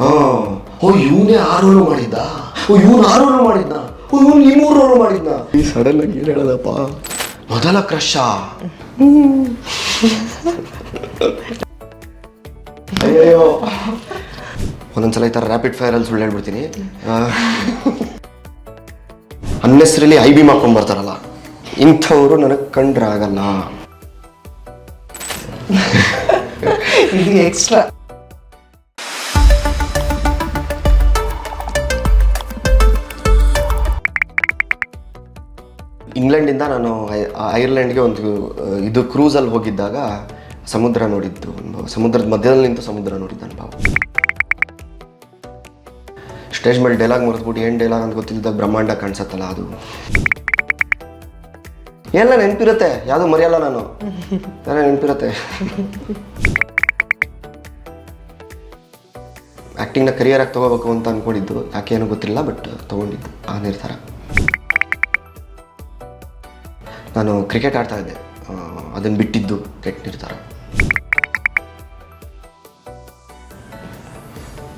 ಓ ಇವನೇ ಆರು ರೋಲು ಮಾಡಿದ್ದ. ಓ ಇವನು ಆರು ರೋಲು ಮಾಡಿದ್ದ ಓ ಇವನು ಈ ಮೂರು ರೋಲು ಮಾಡಿದ್ದ ಈ ಸಡನ್ ಆಗಿ ಏನು ಹೇಳೋದಪ್ಪ? ಮೊದಲ ಕ್ರಶ ಅಯ್ಯೋ ಒಂದೊಂದ್ಸಲ ಈ ಥರ ರ್ಯಾಪಿಡ್ ಫೈರಲ್ಲಿ ಸುಳ್ಳು ಹೇಳ್ಬಿಡ್ತೀನಿ. ಅನ್ನೆಸ್ರಲ್ಲಿ ಐ ಬಿ ಮಾಡ್ಕೊಂಡು ಬರ್ತಾರಲ್ಲ ಇಂಥವ್ರು ನನಗೆ ಕಂಡ್ರಾಗಲ್ಲ. ಇದು ಎಕ್ಸ್ಟ್ರಾ ಇಂಗ್ಲೆಂಡಿಂದ ನಾನು ಐರ್ಲೆಂಡ್ಗೆ ಒಂದು ಇದು ಕ್ರೂಸಲ್ಲಿ ಹೋಗಿದ್ದಾಗ ಸಮುದ್ರ ನೋಡಿದ್ದು ಅನುಭವ ಸಮುದ್ರದ ಮಧ್ಯದಲ್ಲಿ ನಿಂತು ಸಮುದ್ರ ನೋಡಿದ್ದ ಅನುಭವ ಸ್ಟೇಜ್ ಮೇಲೆ ಡೈಲಾಗ್ ಮುರಿದ್ಬಿಟ್ಟು ಏನು ಡೈಲಾಗ್ ಅಂತ ಗೊತ್ತಿದ್ದಾಗ ಬ್ರಹ್ಮಾಂಡ ಕಾಣಿಸತ್ತಲ್ಲ ಅದು. ಎಲ್ಲ ನೆನಪಿರುತ್ತೆ, ಯಾವುದು ಮರೆಯಲ್ಲ ನಾನು. ನೆನಪಿರುತ್ತೆ. ಆ್ಯಕ್ಟಿಂಗ್ನ ಆಗಿ ತೊಗೋಬೇಕು ಅಂತ ಅಂದ್ಕೊಂಡಿದ್ದು ಯಾಕೆ ಏನೂ ಗೊತ್ತಿಲ್ಲ ಬಟ್ ತೊಗೊಂಡಿದ್ದು ಆ ನಿರ್ಧಾರ. ನಾನು ಕ್ರಿಕೆಟ್ ಆಡ್ತಾ ಇದ್ದೆ. ಅದನ್ನು ಬಿಟ್ಟಿದ್ದು ಕೆಟ್ಟ ನಿರ್ಧಾರ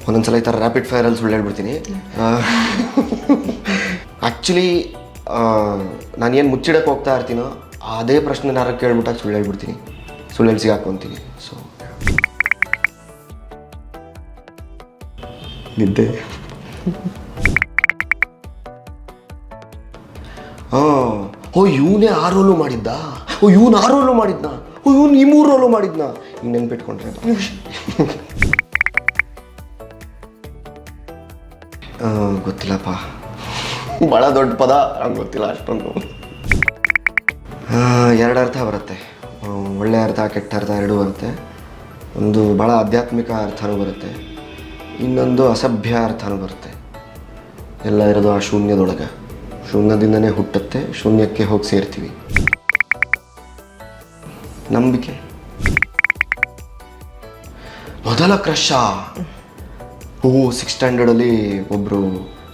ಒಂದೊಂದ್ಸಲ ಈ ಥರ ರ್ಯಾಪಿಡ್ ಫೈರಲ್ಲಿ ಸುಳ್ಳು ಹೇಳ್ಬಿಡ್ತೀನಿ. ಆ್ಯಕ್ಚುಲಿ ನಾನು ಏನು ಮುಚ್ಚಿಡಕ್ಕೆ ಹೋಗ್ತಾ ಇರ್ತೀನೋ ಅದೇ ಪ್ರಶ್ನೆ ನಾರು ಕೇಳ್ಬಿಟ್ಟಾಗ ಸುಳ್ಳು ಹೇಳ್ಬಿಡ್ತೀನಿ. ಸುಳ್ಳು ಸಿಗಾಕೊಂತೀನಿ ಸೊ ನಿದ್ದೆ. ಓ ಇವನೇ ಆ ರೋಲು ಮಾಡಿದ್ದ? ಓ ಇವನು ಆ ರೋಲು ಮಾಡಿದ್ನ? ಓ ಇವನು ಈ ಮೂರು ರೋಲು ಮಾಡಿದ್ನ? ಈಗ ನೆನ್ಪಿಟ್ಕೊಂಡ್ರೆ ಗೊತ್ತಿಲ್ಲಪ್ಪ. ಭಾಳ ದೊಡ್ಡ ಪದ. ನಂಗೆ ಗೊತ್ತಿಲ್ಲ ಅಷ್ಟೊಂದು. ಎರಡು ಅರ್ಥ ಬರುತ್ತೆ. ಒಳ್ಳೆ ಅರ್ಥ ಕೆಟ್ಟ ಅರ್ಥ ಎರಡೂ ಬರುತ್ತೆ. ಒಂದು ಭಾಳ ಆಧ್ಯಾತ್ಮಿಕ ಅರ್ಥನೂ ಬರುತ್ತೆ. ಇನ್ನೊಂದು ಅಸಭ್ಯ ಅರ್ಥನೂ ಬರುತ್ತೆ. ಎಲ್ಲ ಇರೋದು ಆ ಶೂನ್ಯದೊಳಗೆ. ಶೂನ್ಯದಿಂದನೇ ಹುಟ್ಟುತ್ತೆ, ಶೂನ್ಯಕ್ಕೆ ಹೋಗಿ ಸೇರ್ತೀವಿ. ನಂಬಿಕೆ. ಮೊದಲ ಕ್ರಶ ಓ ಸಿಕ್ಸ್ ಸ್ಟ್ಯಾಂಡರ್ಡಲ್ಲಿ ಒಬ್ಬರು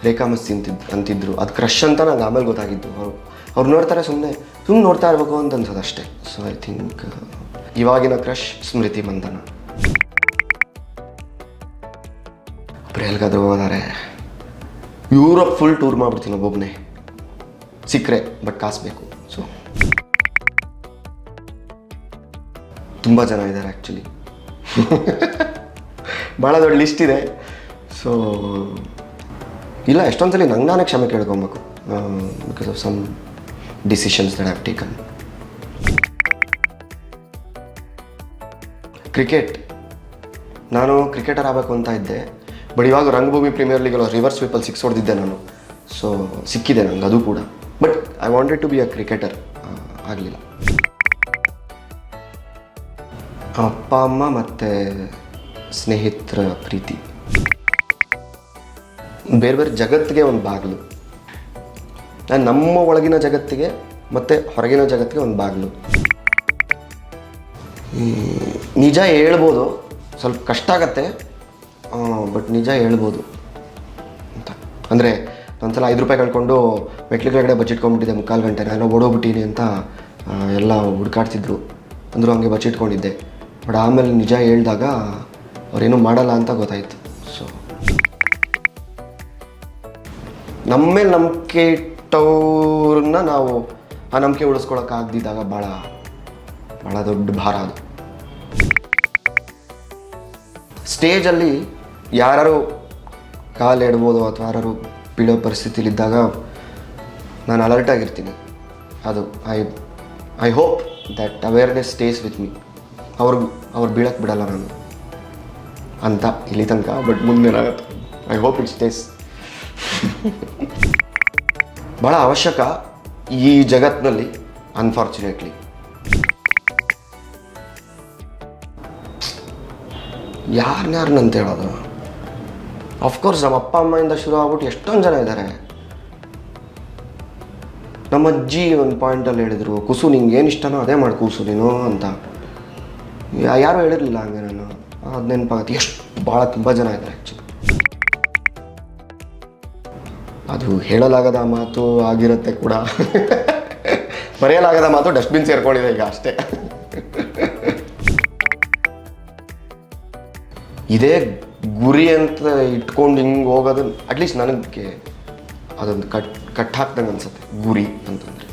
ರೇಖಾ ಮಸ್ತಿ ಅಂತಿದ್ರು ಅಂತಿದ್ರು. ಅದು ಕ್ರಶ್ ಅಂತ ನಂಗೆ ಆಮೇಲೆ ಗೊತ್ತಾಗಿದ್ದು. ಅವರು, ಅವ್ರು ನೋಡ್ತಾರೆ ಸುಮ್ಮನೆ ಸುಮ್ಮನೆ ನೋಡ್ತಾ ಇರಬೇಕು ಅಂತ ಅನ್ಸೋದು ಅಷ್ಟೇ. ಸೊ ಐ ಥಿಂಕ್ ಇವಾಗಿನ ಕ್ರಶ್ ಸ್ಮೃತಿ ಮಂದನ. ಒಬ್ರು ಎಲ್ಗಾದ್ರೂ ಹೋದಾರೆ. ಯೂರೋಪ್ ಫುಲ್ ಟೂರ್ ಮಾಡ್ಬಿಡ್ತೀನಿ ಒಬ್ಬೊಬ್ಬನೇ ಸಿಕ್ಕರೆ, ಬಟ್ ಕಾಸ್ಬೇಕು ಸೊ ತುಂಬ ಜನ ಇದ್ದಾರೆ ಆ್ಯಕ್ಚುಲಿ ಭಾಳ ದೊಡ್ಡ ಲಿಸ್ಟ್ ಇದೆ. ಸೊ ಇಲ್ಲ ಎಷ್ಟೊಂದು ಸಲ ನಂಗೆ ನಾನೇ ಕ್ಷಮೆ ಕೇಳ್ಕೊಬೇಕು. Because of some decisions that have taken cricket ನಾನು ಕ್ರಿಕೆಟರ್ ಆಗಬೇಕು ಅಂತ ಇದ್ದೆ. ಬಟ್ ಇವಾಗ ರಂಗಭೂಮಿ ಪ್ರೀಮಿಯರ್ ಲೀಗಲ್ಲಿ ರಿವರ್ಸ್ ಸ್ವೀಪಲ್ಲಿ ಸಿಕ್ಸ್ ಹೊಡೆದಿದ್ದೆ ನಾನು. ಸೊ ಸಿಕ್ಕಿದೆ ನಂಗೆ, ಅದು ಕೂಡ. But I wanted to be a cricketer ಆಗಲಿಲ್ಲ. ಅಪ್ಪ, ಅಮ್ಮ ಮತ್ತು ಸ್ನೇಹಿತರ ಪ್ರೀತಿ. ಬೇರೆ ಬೇರೆ ಜಗತ್ತಿಗೆ ಒಂದು ಬಾಗಿಲು. ನಮ್ಮ ಒಳಗಿನ ಜಗತ್ತಿಗೆ ಮತ್ತು ಹೊರಗಿನ ಜಗತ್ತಿಗೆ ಒಂದು ಬಾಗಿಲು. ನಿಜ ಹೇಳ್ಬೋದು. ಸ್ವಲ್ಪ ಕಷ್ಟ ಆಗತ್ತೆ. ಬಟ್ ನಿಜ ಹೇಳ್ಬೋದು ಅಂತ. ಅಂದರೆ ಒಂದ್ಸಲ ಐದು ರೂಪಾಯಿ ಕಳ್ಕೊಂಡು ಮೆಟ್ಲು ಕೆಳಗಡೆ ಬಚ್ಚಿಟ್ಕೊಂಡ್ಬಿಟ್ಟಿದ್ದೆ ಮುಕ್ಕಾಲು ಗಂಟೆ. ನಾನು ಓಡೋಗ್ಬಿಟ್ಟೀನಿ ಅಂತ ಎಲ್ಲ ಹುಡ್ಕಾಡ್ತಿದ್ರು ಅಂದರು ಹಂಗೆ ಬಚ್ಚಿಟ್ಕೊಂಡಿದ್ದೆ ಬಟ್ ಆಮೇಲೆ ನಿಜ ಹೇಳಿದಾಗ ಅವ್ರೇನು ಮಾಡಲ್ಲ ಅಂತ ಗೊತ್ತಾಯಿತು. ಸೊ ನಮ್ಮ ಮೇಲೆ ನಂಬಿಕೆ ಇಟ್ಟವ್ರನ್ನ ನಾವು ಆ ನಂಬಿಕೆ ಉಳಿಸ್ಕೊಳಕ್ಕಾಗ್ದಿದ್ದಾಗ ಭಾಳ ಭಾಳ ದೊಡ್ಡ ಭಾರ ಅದು. ಸ್ಟೇಜಲ್ಲಿ ಯಾರು ಕಾಲು ಎಡ್ಬೋದು ಅಥವಾ ಯಾರು ಬೀಳೋ ಪರಿಸ್ಥಿತಿಲಿದ್ದಾಗ ನಾನು ಅಲರ್ಟ್ ಆಗಿರ್ತೀನಿ. ಅದು I I hope that awareness stays with me ಅವ್ರಿಗೆ ಅವ್ರು ಬೀಳಕ್ಕೆ ಬಿಡಲ್ಲ ನಾನು. ಅಂತ ಇಲ್ಲಿ ತನಕ ಬಟ್ ಮುಂದೇನಾಗತ್ತೆ ಐ ಹೋಪ್ ಇಟ್ ಸ್ಟೇಸ್ ಭಾಳ ಅವಶ್ಯಕ ಈ ಜಗತ್ತಿನಲ್ಲಿ ಅನ್ಫಾರ್ಚುನೇಟ್ಲಿ ಅಂತ ಹೇಳೋದು? ಅಫ್ಕೋರ್ಸ್ ನಮ್ಮ ಅಪ್ಪ ಅಮ್ಮಯಿಂದ ಶುರು ಆಗ್ಬಿಟ್ಟು ಎಷ್ಟೊಂದು ಜನ ಇದ್ದಾರೆ ನಮ್ಮ ಅಜ್ಜಿ ಒಂದು ಪಾಯಿಂಟಲ್ಲಿ ಹೇಳಿದರು, ಕುಸು, ನಿಂಗೆ ಏನು ಇಷ್ಟನೋ ಅದೇ ಮಾಡಿ, ಕೂಸು ನೀನು ಅಂತ. ಯಾರೂ ಹೇಳಿರಲಿಲ್ಲ ಹಂಗೆ ನಾನು. ಅದು ನೆನಪಾಗತ್ತೆ, ಎಷ್ಟು ಭಾಳ ತುಂಬ ಜನ ಇದ್ದಾರೆ ಆ್ಯಕ್ಚುಲಿ ಅದು ಹೇಳಲಾಗದ ಮಾತು ಆಗಿರುತ್ತೆ ಕೂಡ. ಬರೆಯಲಾಗದ ಮಾತು ಡಸ್ಟ್ಬಿನ್ ಸೇರ್ಕೊಂಡಿದೆ ಈಗ ಅಷ್ಟೇ. ಇದೇ ಗುರಿ ಅಂತ ಇಟ್ಕೊಂಡು ಹಿಂಗೆ ಹೋಗೋದು ಅಟ್ಲೀಸ್ಟ್ ನನಗೆ ಅದೊಂದು ಕಟ್ ಕಟ್ ಹಾಕ್ದಂಗೆ ಅನ್ಸುತ್ತೆ ಗುರಿ ಅಂತಂದರೆ.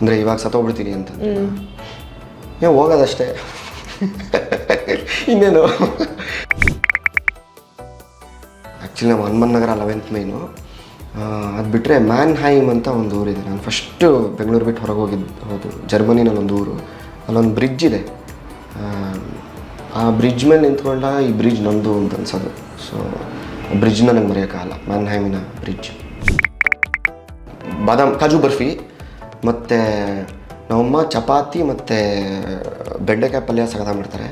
ಅಂದರೆ ಇವಾಗ ಸತ್ತೋಗ್ಬಿಡ್ತೀನಿ ಅಂತಂದರೆ. ಏ ಹೋಗೋದಷ್ಟೇ. ಇನ್ನೇನು? ಆ್ಯಕ್ಚುಲಿ ನಮ್ಮ ಹನುಮನ್ ನಗರ ಲೆವೆಂತ್ ಮೈನು ಅದು ಬಿಟ್ಟರೆ ಮ್ಯಾನ್ ಹೈಮ್ ಅಂತ ಒಂದು ಊರಿದೆ. ನಾನು ಫಸ್ಟು ಬೆಂಗಳೂರು ಬಿಟ್ಟು ಹೊರಗೆ ಹೋಗಿದ್ದು ಹೌದು. ಜರ್ಮನಿನಲ್ಲಿ ಒಂದು ಊರು. ಅಲ್ಲೊಂದು ಬ್ರಿಡ್ಜ್ ಇದೆ. ಆ ಬ್ರಿಡ್ಜ್ ಮೇಲೆ ನಿಂತ್ಕೊಂಡ ಈ ಬ್ರಿಡ್ಜ್ ನಂದು ಅಂತ ಅನ್ಸೋದು. ಸೊ ಬ್ರಿಡ್ಜ್ ನನಗೆ ಮರೆಯೋಕ್ಕಾಗಲ್ಲ ಮ್ಯಾನ್ ಹೈಮಿನ ಬ್ರಿಡ್ಜ್ ಬಾದಾಮ್, ಕಾಜು ಬರ್ಫಿ ಮತ್ತು ನಮ್ಮಮ್ಮ ಚಪಾತಿ ಮತ್ತು ಬೆಂಡೆಕಾಯಿ ಪಲ್ಯ ಸಗದ ಮಾಡ್ತಾರೆ.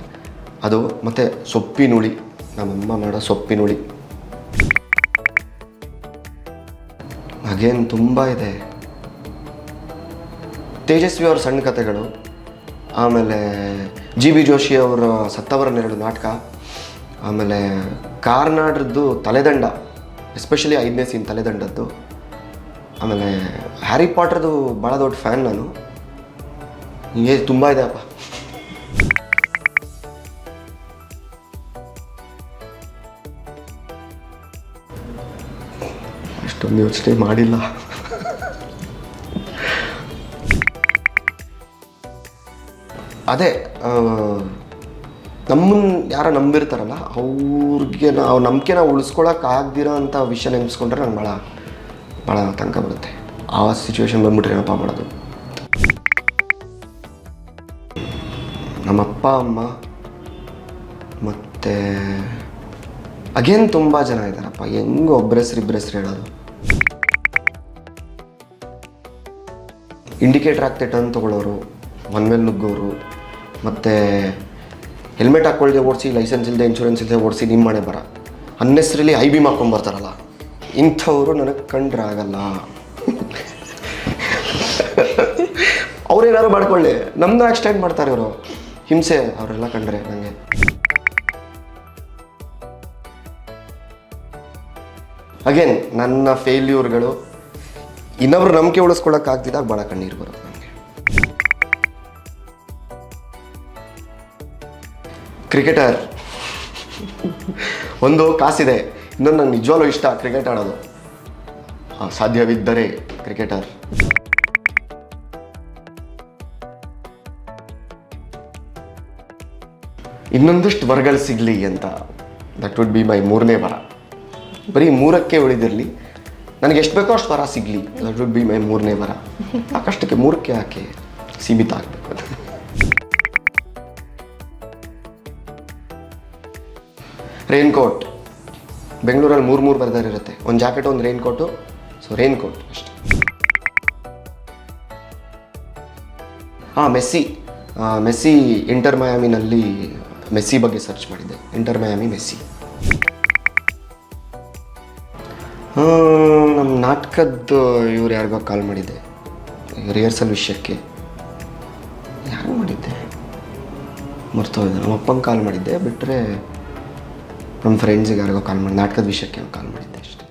ಅದು ಮತ್ತು ಸೊಪ್ಪಿನುಳಿ ನಮ್ಮಮ್ಮ ಮಾಡೋ ಸೊಪ್ಪಿನುಳಿ ಹಾಗೇನು ತುಂಬ ಇದೆ. ತೇಜಸ್ವಿ ಅವ್ರ ಸಣ್ಣ ಕಥೆಗಳು. ಆಮೇಲೆ ಜಿ ಬಿ ಜೋಶಿ ಅವರ ಸತ್ತವರನ್ನೆರಡು ನಾಟಕ. ಆಮೇಲೆ ಕಾರ್ನಾಡ್ರದ್ದು ತಲೆದಂಡ ಎಸ್ಪೆಷಲಿ ಐದನೇ ಸೀನ್ ತಲೆದಂಡದ್ದು. ಆಮೇಲೆ ಹ್ಯಾರಿ ಪಾಟ್ರದ್ದು ಭಾಳ ದೊಡ್ಡ ಫ್ಯಾನ್ ನಾನು. ಹಿಂಗೆ ತುಂಬ ಇದೆ ಅಪ್ಪ ಅಷ್ಟೊಂದು ಯೋಚನೆ ಮಾಡಿಲ್ಲ. ಅದೇ ನಮ್ಮನ್ನ ಯಾರ ನಂಬಿರ್ತಾರಲ್ಲ, ಅವ್ರಿಗೆ ನಾವು ನಂಬಿಕೆ ನಾವು ಉಳಿಸ್ಕೊಳಕ್ಕೆ ಆಗ್ದಿರೋ ಅಂಥ ವಿಷಯ ನೆನೆಸ್ಕೊಂಡ್ರೆ ನಂಗೆ ಭಾಳ ಭಾಳ ತಂಕ ಬರುತ್ತೆ. ಆ ಸಿಚುವೇಶನ್ ಬಂದ್ಬಿಟ್ರೆ ಏನಪ್ಪ ಮಾಡೋದು? ನಮ್ಮಪ್ಪ, ಅಮ್ಮ, ಮತ್ತು ಅಗೇನ್ ತುಂಬ ಜನ ಇದ್ದಾರಪ್ಪ. ಹೆಂಗೆ ಒಬ್ಬರ ಹೆಸ್ರು ಇಬ್ಬರ ಹೇಳೋದು? ಇಂಡಿಕೇಟರ್ ಆಗ್ತೈತೆ ಟರ್ನ್ ತಗೊಳ್ಳೋರು ಒನ್ ಮೇಲೆ ನುಗ್ಗೋರು. ಮತ್ತು ಹೆಲ್ಮೆಟ್ ಹಾಕ್ಕೊಳ್ಳದೆ ಓಡಿಸಿ, ಲೈಸೆನ್ಸ್ ಇಲ್ಲದೆ ಇನ್ಶೂರೆನ್ಸ್ ಇಲ್ಲದೆ ಓಡಿಸಿ ನಿಮ್ಮ ಮನೆ ಬರ. ಅನ್ನೆಸ್ರಲ್ಲಿ ಐ ಬಿ ಮಾಡ್ಕೊಂಬರ್ತಾರಲ್ಲ ಇಂಥವರು ನನಗೆ ಕಂಡ್ರಾಗಲ್ಲ. ಅವ್ರೇನಾದ್ರು ಮಾಡ್ಕೊಳ್ಳಿ. ನಮ್ಮನ್ನ ಆಕ್ಸಿಡೆಂಟ್ ಮಾಡ್ತಾರೆ ಇವರು. ಹಿಂಸೆ ಅವರೆಲ್ಲ ಕಂಡ್ರೆ ನನಗೆ ಅಗೇನ್ ನನ್ನ ಫೇಲ್ಯೂರ್ಗಳು ಇನ್ನೊಬ್ರು ನಂಬಿಕೆ ಉಳಿಸ್ಕೊಳ್ಳೋಕ್ಕಾಗ್ತಿದ್ದಾಗ ಭಾಳ ಕಣ್ಣೀರು ಬರುತ್ತೆ. ಕ್ರಿಕೆಟರ್. ಒಂದು ಕಾಸಿದೆ. ಇನ್ನೊಂದು ನಂಗೆ ನಿಜವಾಗ್ಲೂ ಇಷ್ಟ ಕ್ರಿಕೆಟ್ ಆಡೋದು. ಆ, ಸಾಧ್ಯವಿದ್ದರೆ ಕ್ರಿಕೆಟರ್. ಇನ್ನೊಂದಷ್ಟು ವರಗಳು ಸಿಗಲಿ ಅಂತ. ದಟ್ ವುಡ್ ಬಿ ಮೈ ಮೂರನೇ ವರ. ಬರೀ ಮೂರಕ್ಕೆ ಉಳಿದಿರಲಿ. ನನಗೆ ಎಷ್ಟು ಬೇಕೋ ಅಷ್ಟು ವರ ಸಿಗಲಿ. ದಟ್ ವುಡ್ ಬಿ ಮೈ ಮೂರನೇ ವರ. ಸಾಕಷ್ಟಕ್ಕೆ ಮೂರಕ್ಕೆ ಯಾಕೆ ಸೀಮಿತ ಆಗಬೇಕು ರೈನ್ ಕೋಟ್ ಬೆಂಗಳೂರಲ್ಲಿ ಮೂರು ಮೂರು ಬರ್ದಾರ ಇರುತ್ತೆ. ಒಂದು ಜಾಕೆಟ್, ಒಂದು rain coat so rain coat ಅಷ್ಟೆ. ಹಾಂ, ಮೆಸ್ಸಿ. ಮೆಸ್ಸಿ ಇಂಟರ್ ಮಯಾಮಿನಲ್ಲಿ ಮೆಸ್ಸಿ ಬಗ್ಗೆ ಸರ್ಚ್ ಮಾಡಿದ್ದೆ. Inter Miami Messi. ನಮ್ಮ ನಾಟಕದ್ದು ಇವ್ರು ಯಾರಿಗೋ ಕಾಲ್ ಮಾಡಿದ್ದೆ. ರಿಹರ್ಸಲ್ ವಿಷಯಕ್ಕೆ. ಯಾರು ಮಾಡಿದ್ದೆ? ಮರ್ತೋಗಿದೆ. ನಮ್ಮ ಅಪ್ಪಂಗೆ ಕಾಲ್ ಮಾಡಿದ್ದೆ. ಬಿಟ್ಟರೆ ನಮ್ಮ ಫ್ರೆಂಡ್ಸಿಗೆ ಯಾರಿಗೋ ಕಾಲ್ ಮಾಡಿ ನಾಟಕದ ವಿಷಯಕ್ಕೆ ಕಾಲ್ ಮಾಡಿದ್ದೆ ಅಷ್ಟೇ.